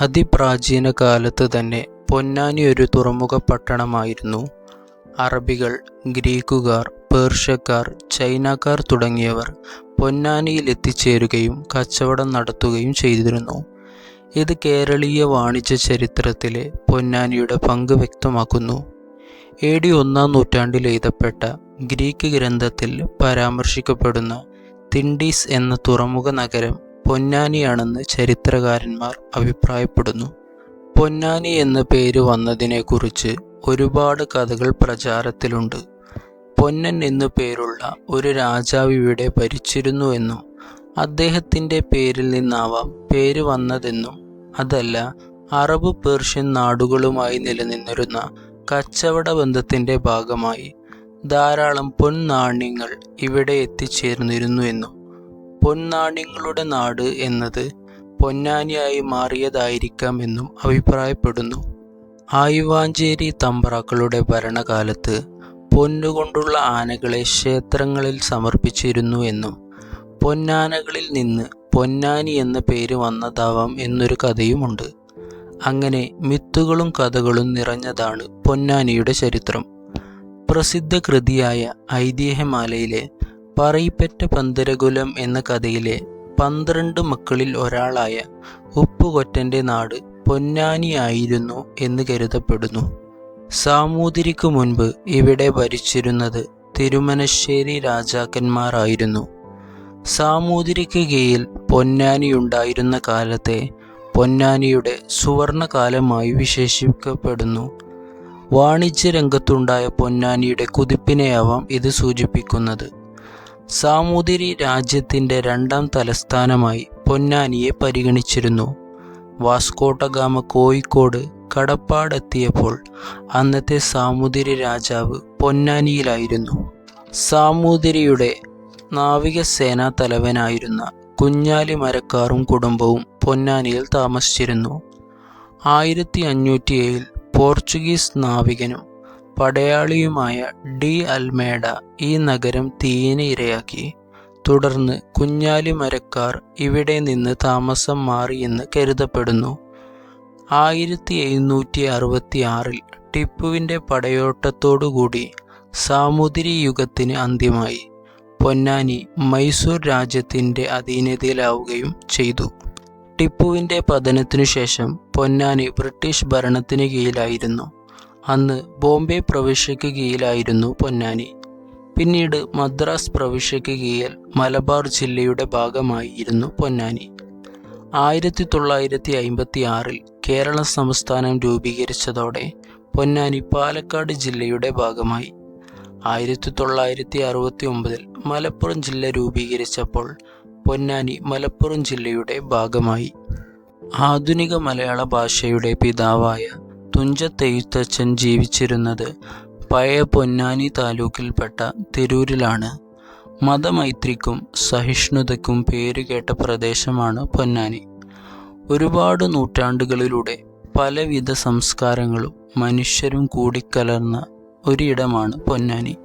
അതിപ്രാചീന കാലത്ത് തന്നെ പൊന്നാനി ഒരു തുറമുഖ പട്ടണമായിരുന്നു. അറബികൾ, ഗ്രീക്കുകാർ, പേർഷ്യക്കാർ, ചൈനക്കാർ തുടങ്ങിയവർ പൊന്നാനിയിൽ എത്തിച്ചേരുകയും കച്ചവടം നടത്തുകയും ചെയ്തിരുന്നു. ഇത് കേരളീയ വാണിജ്യ ചരിത്രത്തിലെ പൊന്നാനിയുടെ പങ്ക് വ്യക്തമാക്കുന്നു. എ ഡി ഒന്നാം നൂറ്റാണ്ടിൽ എഴുതപ്പെട്ട ഗ്രീക്ക് ഗ്രന്ഥത്തിൽ പരാമർശിക്കപ്പെടുന്ന തിൻഡീസ് എന്ന തുറമുഖ നഗരം പൊന്നാനിയാണെന്ന് ചരിത്രകാരന്മാർ അഭിപ്രായപ്പെടുന്നു. പൊന്നാനി എന്ന പേര് വന്നതിനെക്കുറിച്ച് ഒരുപാട് കഥകൾ പ്രചാരത്തിലുണ്ട്. പൊന്നൻ എന്നു പേരുള്ള ഒരു രാജാവ് ഇവിടെ ഭരിച്ചിരുന്നു എന്നും അദ്ദേഹത്തിന്റെ പേരിൽ നിന്നാവാം പേര് വന്നതെന്നും അതല്ല അറബ് പേർഷ്യൻ നാടുകളുമായി നിലനിന്നിരുന്ന കച്ചവട ബന്ധത്തിന്റെ ഭാഗമായി ധാരാളം പൊൻ നാണ്യങ്ങൾ ഇവിടെ എത്തിച്ചേർന്നിരുന്നു എന്നും പൊൻനാണ്യങ്ങളുടെ നാട് എന്നത് പൊന്നാനിയായി മാറിയതായിരിക്കാം എന്നും അഭിപ്രായപ്പെടുന്നു. ആയുവാഞ്ചേരി തമ്പ്രാക്കളുടെ ഭരണകാലത്ത് പൊന്നുകൊണ്ടുള്ള ആനകളെ ക്ഷേത്രങ്ങളിൽ സമർപ്പിച്ചിരുന്നു എന്നും പൊന്നാനകളിൽ നിന്ന് പൊന്നാനി എന്ന പേര് വന്നതാവാം എന്നൊരു കഥയുമുണ്ട്. അങ്ങനെ മിത്തുകളും കഥകളും നിറഞ്ഞതാണ് പൊന്നാനിയുടെ ചരിത്രം. പ്രസിദ്ധ കൃതിയായ ഐതിഹ്യമാലയിലെ പറയിപെറ്റ പന്തരകുലം എന്ന കഥയിലെ പന്ത്രണ്ട് മക്കളിൽ ഒരാളായ ഉപ്പുകൊറ്റന്റെ നാട് പൊന്നാനിയായിരുന്നു എന്ന് കരുതപ്പെടുന്നു. സാമൂതിരിക്കു മുൻപ് ഇവിടെ ഭരിച്ചിരുന്നത് തിരുമനശ്ശേരി രാജാക്കന്മാരായിരുന്നു. സാമൂതിരിക്ക് കീഴിൽ പൊന്നാനിയുണ്ടായിരുന്ന കാലത്തെ പൊന്നാനിയുടെ സുവർണകാലമായി വിശേഷിപ്പിക്കപ്പെടുന്നു. വാണിജ്യരംഗത്തുണ്ടായ പൊന്നാനിയുടെ കുതിപ്പിനെയാവാം ഇത് സൂചിപ്പിക്കുന്നത്. സാമൂതിരി രാജ്യത്തിന്റെ രണ്ടാം തലസ്ഥാനമായി പൊന്നാനിയെ പരിഗണിച്ചിരുന്നു. വാസ്കോട്ടഗാമ കോഴിക്കോട് കടപ്പാടെത്തിയപ്പോൾ അന്നത്തെ സാമൂതിരി രാജാവ് പൊന്നാനിയിലായിരുന്നു. സാമൂതിരിയുടെ നാവികസേനാ തലവനായിരുന്ന കുഞ്ഞാലി മരക്കാറും കുടുംബവും പൊന്നാനിയിൽ താമസിച്ചിരുന്നു. ആയിരത്തി അഞ്ഞൂറ്റിയേഴിൽ പോർച്ചുഗീസ് നാവികനും പടയാളിയുമായ ഡി അൽമേഡ ഈ നഗരം തീയിന് ഇരയാക്കി. തുടർന്ന് കുഞ്ഞാലി മരക്കാർ ഇവിടെ നിന്ന് താമസം മാറിയെന്ന് കരുതപ്പെടുന്നു. ആയിരത്തി എഴുന്നൂറ്റി അറുപത്തിയാറിൽ ടിപ്പുവിന്റെ പടയോട്ടത്തോടുകൂടി സാമൂതിരി യുഗത്തിന് അന്ത്യമായി. പൊന്നാനി മൈസൂർ രാജ്യത്തിന്റെ അധീനതയിലാവുകയും ചെയ്തു. ടിപ്പുവിന്റെ പതനത്തിനുശേഷം പൊന്നാനി ബ്രിട്ടീഷ് ഭരണത്തിന് കീഴിലായിരുന്നു. അന്ന് ബോംബെ പ്രവിശ്യയ്ക്ക് കീഴിലായിരുന്നു പൊന്നാനി. പിന്നീട് മദ്രാസ് പ്രവിശ്യയ്ക്ക് കീഴിൽ മലബാർ ജില്ലയുടെ ഭാഗമായിരുന്നു പൊന്നാനി. ആയിരത്തി തൊള്ളായിരത്തി അമ്പത്തിയാറിൽ കേരള സംസ്ഥാനം രൂപീകരിച്ചതോടെ പൊന്നാനി പാലക്കാട് ജില്ലയുടെ ഭാഗമായി. ആയിരത്തി തൊള്ളായിരത്തി അറുപത്തി ഒമ്പതിൽ മലപ്പുറം ജില്ല രൂപീകരിച്ചപ്പോൾ പൊന്നാനി മലപ്പുറം ജില്ലയുടെ ഭാഗമായി. ആധുനിക മലയാള ഭാഷയുടെ പിതാവായ തുഞ്ചത്തെഴുത്തച്ഛൻ ജീവിച്ചിരുന്നത് പഴയ പൊന്നാനി താലൂക്കിൽപ്പെട്ട തിരൂരിലാണ്. മതമൈത്രിക്കും സഹിഷ്ണുതയ്ക്കും പേരുകേട്ട പ്രദേശമാണ് പൊന്നാനി. ഒരുപാട് നൂറ്റാണ്ടുകളിലൂടെ പലവിധ സംസ്കാരങ്ങളും മനുഷ്യരും കൂടിക്കലർന്ന ഒരിടമാണ് പൊന്നാനി.